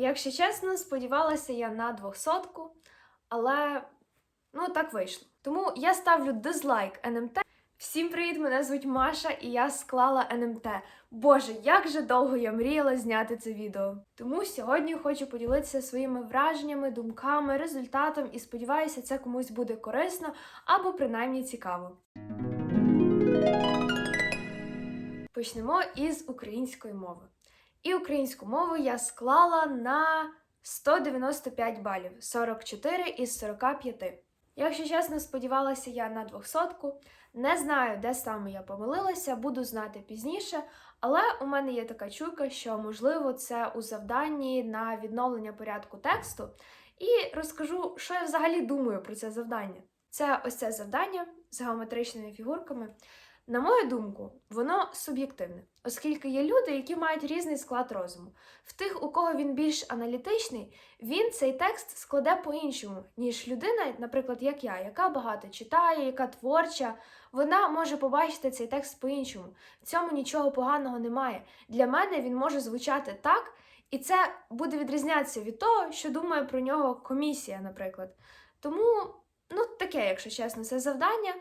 Якщо чесно, сподівалася я на двохсотку, але ну так вийшло. Тому я ставлю дизлайк НМТ. Всім привіт! Мене звуть Маша, і я склала НМТ. Боже, як же довго я мріяла зняти це відео. Тому сьогодні хочу поділитися своїми враженнями, думками, результатом і сподіваюся, це комусь буде корисно або принаймні цікаво. Почнемо із української мови. І українську мову я склала на 195 балів, 44 із 45. Якщо чесно, сподівалася я на 200. Не знаю, де саме я помилилася, буду знати пізніше. Але у мене є така чуйка, що можливо це у завданні на відновлення порядку тексту. І розкажу, що я взагалі думаю про це завдання. Це ось це завдання з геометричними фігурками. На мою думку, воно суб'єктивне, оскільки є люди, які мають різний склад розуму. В тих, у кого він більш аналітичний, він цей текст складе по-іншому, ніж людина, наприклад, як я, яка багато читає, яка творча, вона може побачити цей текст по-іншому. В цьому нічого поганого немає. Для мене він може звучати так, і це буде відрізнятися від того, що думає про нього комісія, наприклад. Тому, ну, таке, якщо чесно, це завдання.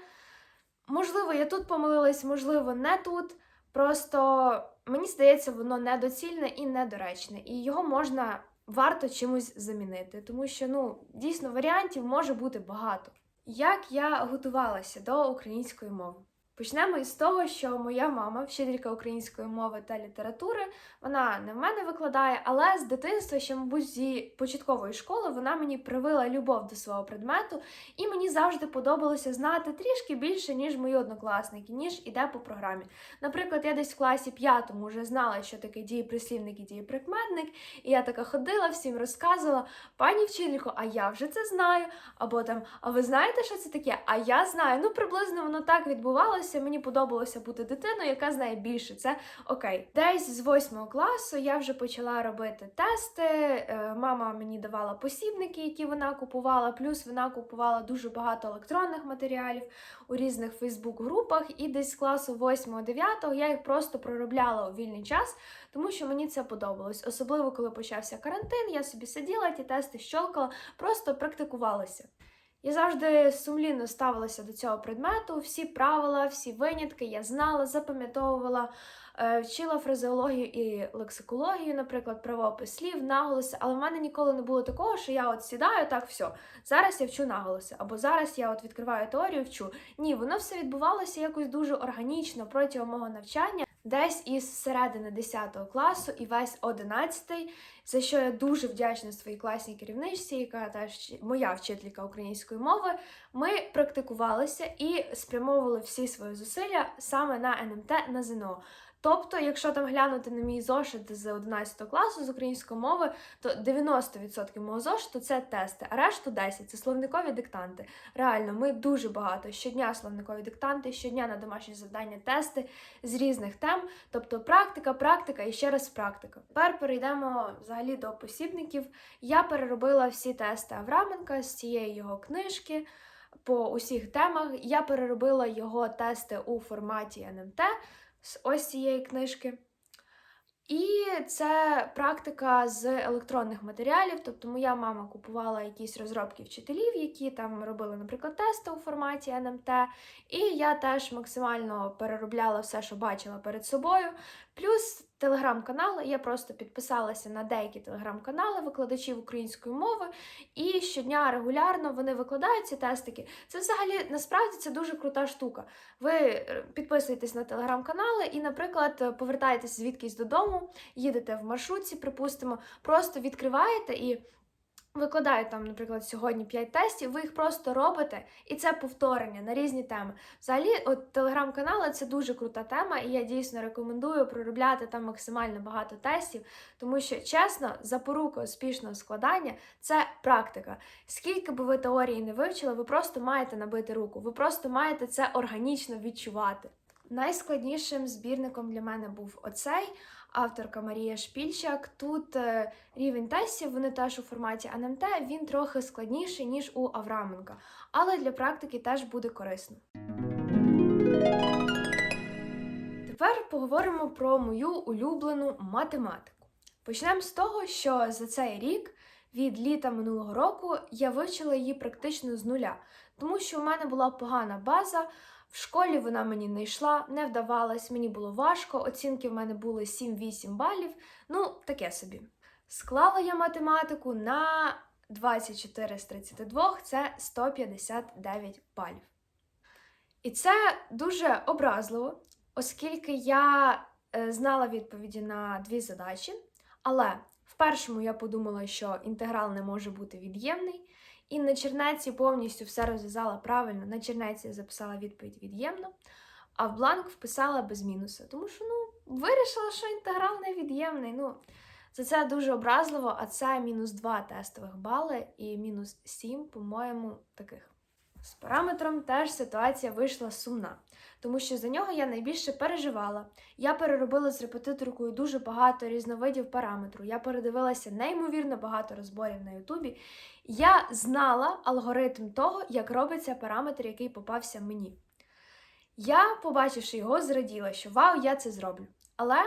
Можливо, я тут помилилась, можливо, не тут. Просто мені здається, воно недоцільне і недоречне, і його можна варто чимось замінити, тому що ну дійсно варіантів може бути багато. Як я готувалася до української мови? Почнемо із того, що моя мама, вчителька української мови та літератури, вона не в мене викладає, але з дитинства, ще, мабуть, зі початкової школи, вона мені привила любов до свого предмету, і мені завжди подобалося знати трішки більше, ніж мої однокласники, ніж іде по програмі. Наприклад, я десь в класі п'ятому вже знала, що таке дієприслівник і дієприкметник, і я така ходила, всім розказувала, пані вчителько, а я вже це знаю. Або там, а ви знаєте, що це таке? А я знаю. Ну, приблизно воно так відбувалося. Мені подобалося бути дитиною, яка знає більше. Це окей. Десь з восьмого класу я вже почала робити тести. Е, Мама мені давала посібники, які вона купувала. Плюс вона купувала дуже багато електронних матеріалів у різних Фейсбук-групах. І десь з класу 8-9 я їх просто проробляла у вільний час, тому що мені це подобалось. Особливо коли почався карантин, я собі сиділа, ті тести щолкала, просто практикувалася. Я завжди сумлінно ставилася до цього предмету, всі правила, всі винятки я знала, запам'ятовувала, е, вчила фразеологію і лексикологію, наприклад, правопис слів, наголоси, але в мене ніколи не було такого, що я от сідаю, так все, зараз я вчу наголоси, або зараз я от відкриваю теорію, вчу. Ні, воно все відбувалося якось дуже органічно протягом мого навчання. Десь із середини 10 класу і весь 11, за що я дуже вдячна своїй класній керівничці, яка теж моя вчителька української мови. Ми практикувалися і спрямовували всі свої зусилля саме на НМТ на ЗНО. Тобто, якщо там глянути на мій зошит з 11 класу з української мови, то 90% мого зошиту це тести, а решту 10 це словникові диктанти. Реально, ми дуже багато щодня словникові диктанти, щодня на домашні завдання тести з різних тем. Тобто практика, практика і ще раз практика. Тепер перейдемо взагалі до посібників. Я переробила всі тести Авраменка з цієї його книжки. По усіх темах я переробила його тести у форматі НМТ з ось цієї книжки. І це практика з електронних матеріалів. Тобто, моя мама купувала якісь розробки вчителів, які там робили, наприклад, тести у форматі НМТ. І я теж максимально переробляла все, що бачила перед собою. Плюс телеграм-канали. Я просто підписалася на деякі телеграм-канали викладачів української мови, і щодня регулярно вони викладають ці тестики. Це взагалі насправді це дуже крута штука. Ви е, підписуєтесь на телеграм-канали і, наприклад, повертаєтесь звідкись додому, їдете в маршрутці, припустимо, просто відкриваєте і. Викладають там, наприклад, сьогодні 5 тестів, ви їх просто робите, і це повторення на різні теми. Взагалі, от телеграм-канали це дуже крута тема, і я дійсно рекомендую проробляти там максимально багато тестів, тому що, чесно, запорука успішного складання це практика. Скільки би ви теорії не вивчили, ви просто маєте набити руку, ви просто маєте це органічно відчувати. Найскладнішим збірником для мене був оцей авторка Марія Шпільчак. Тут е, рівень тестів, вони теж у форматі НМТ, він трохи складніший, ніж у Авраменка, але для практики теж буде корисно. Тепер поговоримо про мою улюблену математику. Почнемо з того, що за цей рік від літа минулого року я вивчила її практично з нуля, тому що у мене була погана база. В школі вона мені не йшла, не вдавалась, мені було важко. Оцінки в мене були 7-8 балів. Ну, таке собі. Склала я математику на 24 з 32, це 159 балів. І це дуже образливо, оскільки я е, знала відповіді на дві задачі, але в першому я подумала, що інтеграл не може бути від'ємний, і на чернеці повністю все розв'язала правильно. На чернеці записала відповідь від'ємно, а в бланк вписала без мінуса. Тому що ну, вирішила, що інтеграл не від'ємний. Ну, за це дуже образливо, а це мінус 2 тестових бали і мінус 7, по-моєму, таких. З параметром теж ситуація вийшла сумна, тому що за нього я найбільше переживала. Я переробила з репетиторкою дуже багато різновидів параметру. Я передивилася неймовірно багато розборів на Ютубі. Я знала алгоритм того, як робиться параметр, який попався мені. Я, побачивши його, зраділа, що вау, я це зроблю. Але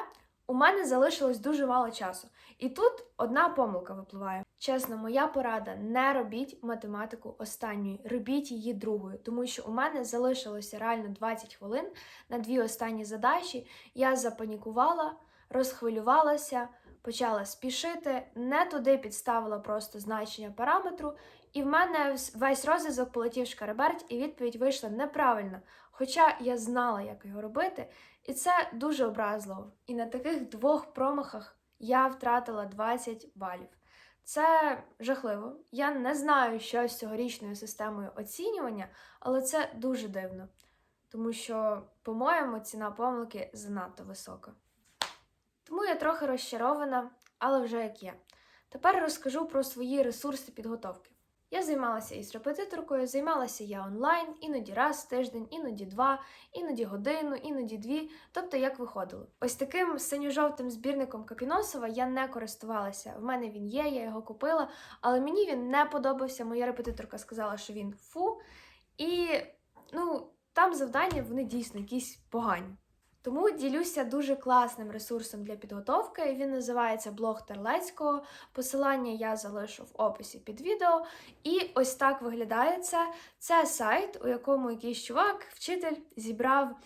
у мене залишилось дуже мало часу. І тут одна помилка випливає. Чесно, моя порада: не робіть математику останньою, робіть її другою, тому що у мене залишилося реально 20 хвилин на дві останні задачі. Я запанікувала, розхвилювалася, почала спішити, не туди підставила просто значення параметру, і в мене весь розв'язок полетів шкареберть, і відповідь вийшла неправильно. Хоча я знала, як його робити, і це дуже образливо. І на таких двох промахах я втратила 20 балів. Це жахливо. Я не знаю, що з цьогорічною системою оцінювання, але це дуже дивно. Тому що, по-моєму, ціна помилки занадто висока. Тому я трохи розчарована, але вже як є. Тепер розкажу про свої ресурси підготовки. Я займалася із репетиторкою, займалася я онлайн, іноді раз в тиждень, іноді два, іноді годину, іноді дві, тобто як виходило. Ось таким синьо-жовтим збірником Капіносова я не користувалася. В мене він є, я його купила, але мені він не подобався. Моя репетиторка сказала, що він фу. І ну, там завдання вони дійсно якісь погані. Тому ділюся дуже класним ресурсом для підготовки. Він називається блог Терлецького. Посилання я залишу в описі під відео. І ось так виглядає це. Це сайт, у якому якийсь чувак, вчитель, зібрав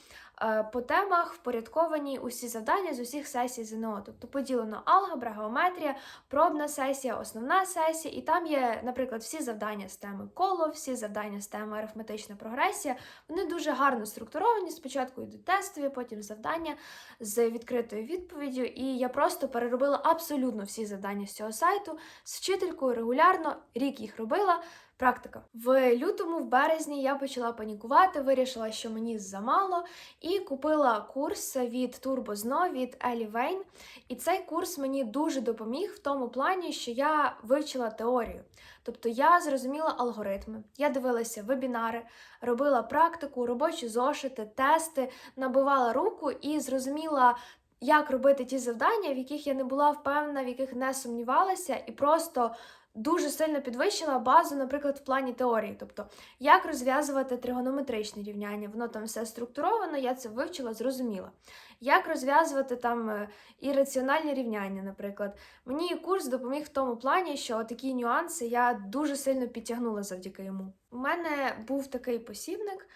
по темах впорядковані усі завдання з усіх сесій ЗНО. Тобто поділено алгебра, геометрія, пробна сесія, основна сесія. І там є, наприклад, всі завдання з теми коло, всі завдання з теми арифметична прогресія. Вони дуже гарно структуровані. Спочатку йдуть тестові, потім завдання з відкритою відповіддю. І я просто переробила абсолютно всі завдання з цього сайту з вчителькою регулярно, рік їх робила. Практика в лютому, в березні я почала панікувати, вирішила, що мені замало, і купила курс від Турбозно від Елі Вейн. І цей курс мені дуже допоміг в тому плані, що я вивчила теорію. Тобто я зрозуміла алгоритми, я дивилася вебінари, робила практику, робочі зошити, тести, набивала руку і зрозуміла. Як робити ті завдання, в яких я не була впевнена, в яких не сумнівалася, і просто дуже сильно підвищила базу, наприклад, в плані теорії. Тобто, як розв'язувати тригонометричне рівняння, воно там все структуровано, я це вивчила, зрозуміла. Як розв'язувати там е, ірраціональні рівняння, наприклад. Мені курс допоміг в тому плані, що такі нюанси я дуже сильно підтягнула завдяки йому. У мене був такий посібник.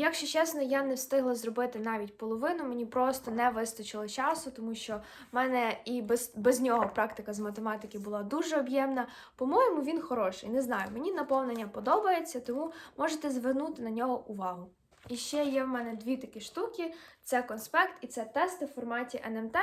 Якщо чесно, я не встигла зробити навіть половину, мені просто не вистачило часу, тому що в мене і без без нього практика з математики була дуже об'ємна. По-моєму, він хороший. Не знаю, мені наповнення подобається, тому можете звернути на нього увагу. І ще є в мене дві такі штуки: це конспект і це тести в форматі НМТ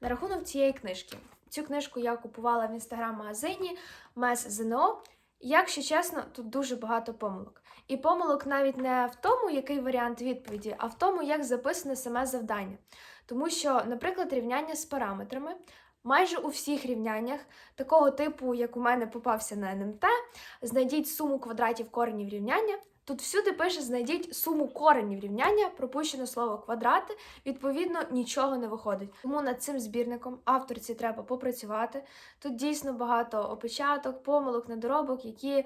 на рахунок цієї книжки. Цю книжку я купувала в інстаграм-магазині МЕС ЗНО. Якщо чесно, тут дуже багато помилок. І помилок навіть не в тому, який варіант відповіді, а в тому, як записане саме завдання. Тому що, наприклад, рівняння з параметрами. Майже у всіх рівняннях, такого типу, як у мене попався на НМТ, знайдіть суму квадратів коренів рівняння. Тут всюди пише: знайдіть суму коренів рівняння, пропущено слово квадрати, відповідно, нічого не виходить. Тому над цим збірником авторці треба попрацювати. Тут дійсно багато опечаток, помилок, недоробок, які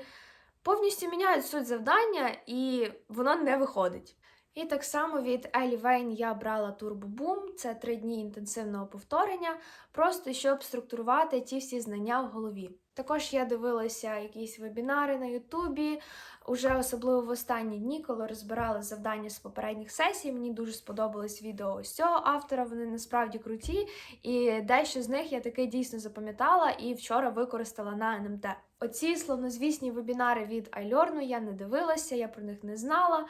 повністю міняють суть завдання, і воно не виходить. І так само від Елі Вейн я брала Boom, це три дні інтенсивного повторення, просто щоб структурувати ті всі знання в голові. Також я дивилася якісь вебінари на Ютубі, уже особливо в останні дні, коли розбирали завдання з попередніх сесій. Мені дуже сподобались відео ось цього автора. Вони насправді круті, і дещо з них я таки дійсно запам'ятала і вчора використала на НМТ. Оці словнозвісні вебінари від iLearn я не дивилася, я про них не знала.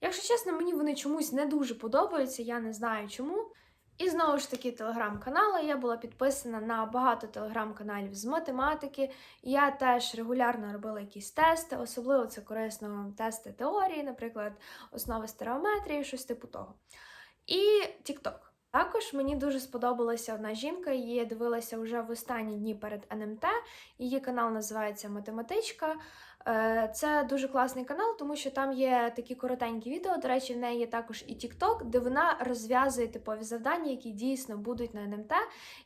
Якщо чесно, мені вони чомусь не дуже подобаються, я не знаю чому. І знову ж таки, телеграм-канали. Я була підписана на багато телеграм-каналів з математики. Я теж регулярно робила якісь тести, особливо це корисно тести теорії, наприклад, основи стереометрії, щось типу того. І TikTok. Також мені дуже сподобалася одна жінка, її я дивилася вже в останні дні перед НМТ. Її канал називається Математичка. Е, Це дуже класний канал, тому що там є такі коротенькі відео. До речі, в неї є також і TikTok, де вона розв'язує типові завдання, які дійсно будуть на НМТ.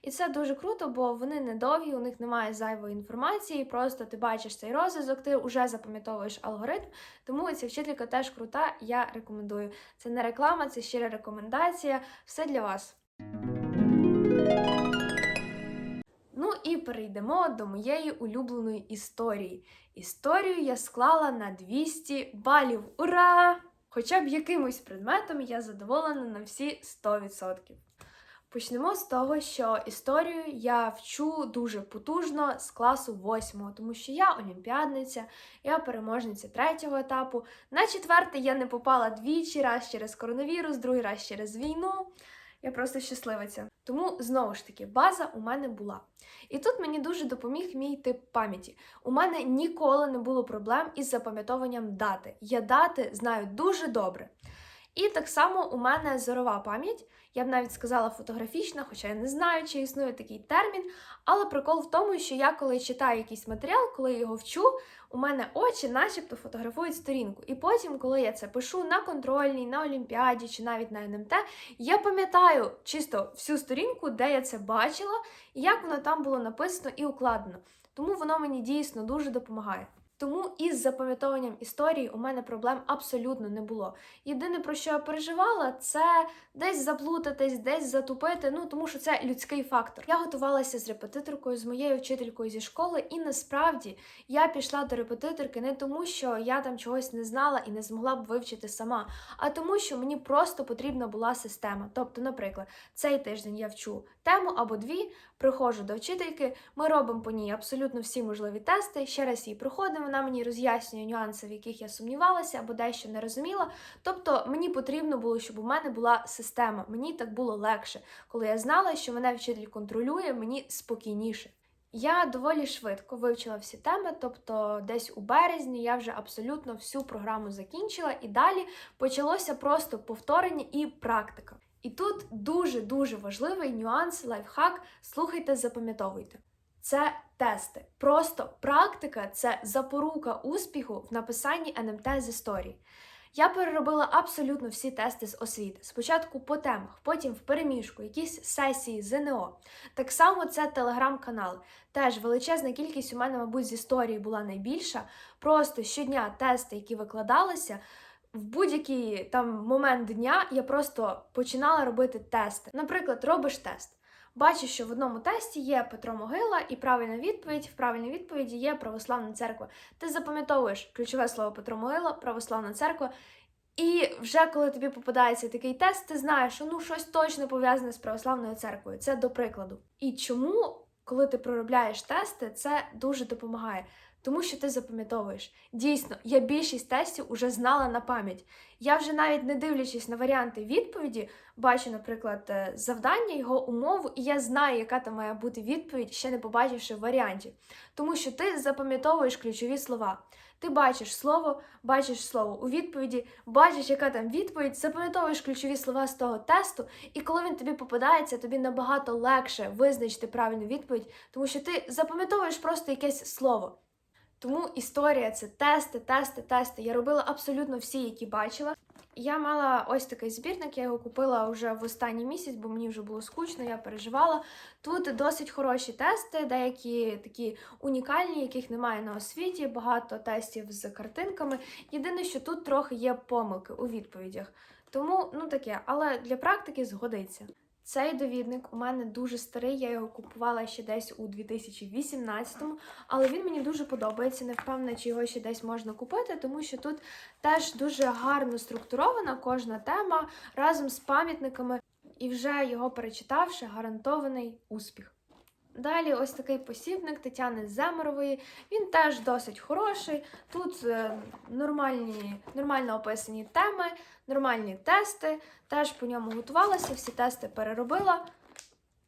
І це дуже круто, бо вони недовгі, у них немає зайвої інформації. Просто ти бачиш цей розв'язок, ти вже запам'ятовуєш алгоритм. Тому ця вчителька теж крута. Я рекомендую. Це не реклама, це щира рекомендація. Все для вас. Ну і перейдемо до моєї улюбленої історії. Історію я склала на 200 балів. Ура! Хоча б якимось предметом я задоволена на всі 100%. Почнемо з того, що історію я вчу дуже потужно з класу 8, тому що я олімпіадниця, я переможниця третього етапу. На четвертий я не попала двічі, раз через коронавірус, другий раз через війну. Я просто щасливиця. Тому знову ж таки, база у мене була. І тут мені дуже допоміг мій тип пам'яті. У мене ніколи не було проблем із запам'ятовуванням дати. Я дати знаю дуже добре. І так само у мене зорова пам'ять, я б навіть сказала фотографічна, хоча я не знаю, чи існує такий термін. Але прикол в тому, що я коли читаю якийсь матеріал, коли його вчу, у мене очі начебто фотографують сторінку. І потім, коли я це пишу на контрольній, на олімпіаді чи навіть на НМТ, я пам'ятаю чисто всю сторінку, де я це бачила, і як воно там було написано і укладено. Тому воно мені дійсно дуже допомагає. Тому із запам'ятовуванням історії у мене проблем абсолютно не було. Єдине, про що я переживала, це десь заплутатись, десь затупити. Ну тому що це людський фактор. Я готувалася з репетиторкою, з моєю вчителькою зі школи, і насправді я пішла до репетиторки не тому, що я там чогось не знала і не змогла б вивчити сама, а тому, що мені просто потрібна була система. Тобто, наприклад, цей тиждень я вчу тему або дві, приходжу до вчительки, ми робимо по ній абсолютно всі можливі тести. Ще раз її проходимо. Вона мені роз'яснює нюанси, в яких я сумнівалася або дещо не розуміла. Тобто мені потрібно було, щоб у мене була система. Мені так було легше, коли я знала, що мене вчитель контролює, мені спокійніше. Я доволі швидко вивчила всі теми, тобто десь у березні я вже абсолютно всю програму закінчила, і далі почалося просто повторення і практика. І тут дуже-дуже важливий нюанс, лайфхак. Слухайте, запам'ятовуйте. Це тести. Просто практика це запорука успіху в написанні НМТ з історії. Я переробила абсолютно всі тести з освіти. Спочатку по темах, потім в переміжку, якісь сесії ЗНО. Так само це телеграм-канал. Теж величезна кількість у мене, мабуть, з історії була найбільша. Просто щодня тести, які викладалися. В будь-який там момент дня я просто починала робити тести. Наприклад, робиш тест. Бачиш, що в одному тесті є Петро Могила, і правильна відповідь в правильній відповіді є православна церква. Ти запам'ятовуєш ключове слово Петро Могила, православна церква. І вже коли тобі попадається такий тест, ти знаєш, що ну щось точно пов'язане з православною церквою. Це до прикладу. І чому, коли ти проробляєш тести, це дуже допомагає. Тому що ти запам'ятовуєш. Дійсно, я більшість тестів уже знала на пам'ять. Я вже навіть не дивлячись на варіанти відповіді, бачу, наприклад, е, завдання, його умову, і я знаю, яка там має бути відповідь, ще не побачивши варіантів. Тому що ти запам'ятовуєш ключові слова. Ти бачиш слово, бачиш слово у відповіді, бачиш, яка там відповідь, запам'ятовуєш ключові слова з того тесту, і коли він тобі попадається, тобі набагато легше визначити правильну відповідь, тому що ти запам'ятовуєш просто якесь слово. Тому історія це тести, тести, тести. Я робила абсолютно всі, які бачила. Я мала ось такий збірник, я його купила вже в останній місяць, бо мені вже було скучно, я переживала. Тут досить хороші тести, деякі такі унікальні, яких немає на освіті, багато тестів з картинками. Єдине, що тут трохи є помилки у відповідях. Тому, ну таке, але для практики згодиться. Цей довідник у мене дуже старий, я його купувала ще десь у 2018-му, але він мені дуже подобається. Не впевнена, чи його ще десь можна купити, тому що тут теж дуже гарно структурована кожна тема разом з пам'ятниками, і вже його перечитавши, гарантований успіх. Далі ось такий посібник Тетяни Земерової. Він теж досить хороший. Тут е, нормальні, нормально описані теми, нормальні тести. Теж по ньому готувалася, всі тести переробила.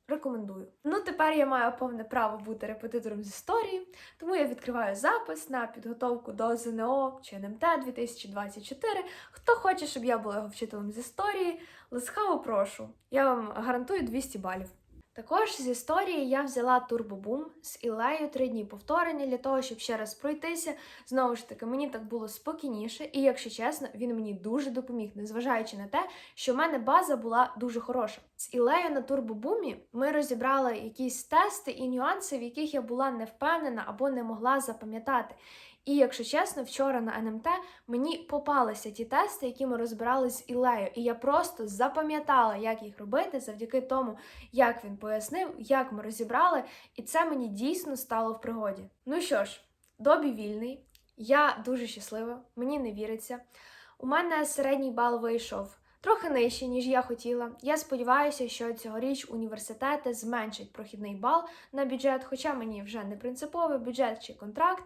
Рекомендую. Ну, тепер я маю повне право бути репетитором з історії, тому я відкриваю запис на підготовку до ЗНО чи НМТ 2024. Хто хоче, щоб я була його вчителем з історії, ласкаво прошу. Я вам гарантую 200 балів. Також з історії я взяла турбобум з Ілею три дні повторення для того, щоб ще раз пройтися. Знову ж таки, мені так було спокійніше, і якщо чесно, він мені дуже допоміг, незважаючи на те, що в мене база була дуже хороша. З Ілею на турбобумі ми розібрали якісь тести і нюанси, в яких я була не впевнена або не могла запам'ятати. І якщо чесно, вчора на НМТ мені попалися ті тести, які ми розбирали з Ілею, і я просто запам'ятала, як їх робити завдяки тому, як він пояснив, як ми розібрали, і це мені дійсно стало в пригоді. Ну що ж, добі вільний, я дуже щаслива, мені не віриться. У мене середній бал вийшов трохи нижче, ніж я хотіла. Я сподіваюся, що цьогоріч університети зменшать прохідний бал на бюджет, хоча мені вже не принциповий бюджет чи контракт,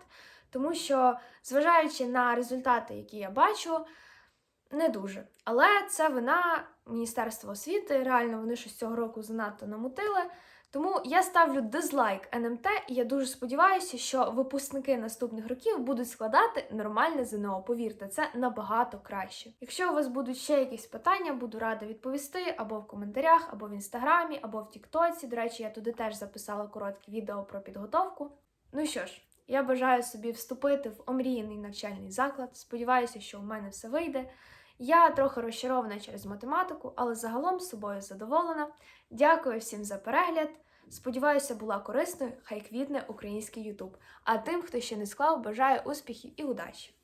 тому що, зважаючи на результати, які я бачу, не дуже. Але це вина Міністерства освіти. Реально, вони щось цього року занадто намутили. Тому я ставлю дизлайк НМТ, і я дуже сподіваюся, що випускники наступних років будуть складати нормальне ЗНО. Повірте, це набагато краще. Якщо у вас будуть ще якісь питання, буду рада відповісти або в коментарях, або в інстаграмі, або в Тіктоці. До речі, я туди теж записала коротке відео про підготовку. Ну що ж, я бажаю собі вступити в омріяний навчальний заклад. Сподіваюся, що у мене все вийде. Я трохи розчарована через математику, але загалом з собою задоволена. Дякую всім за перегляд. Сподіваюся, була корисною. Хай квітне український Ютуб. А тим, хто ще не склав, бажаю успіхів і удачі!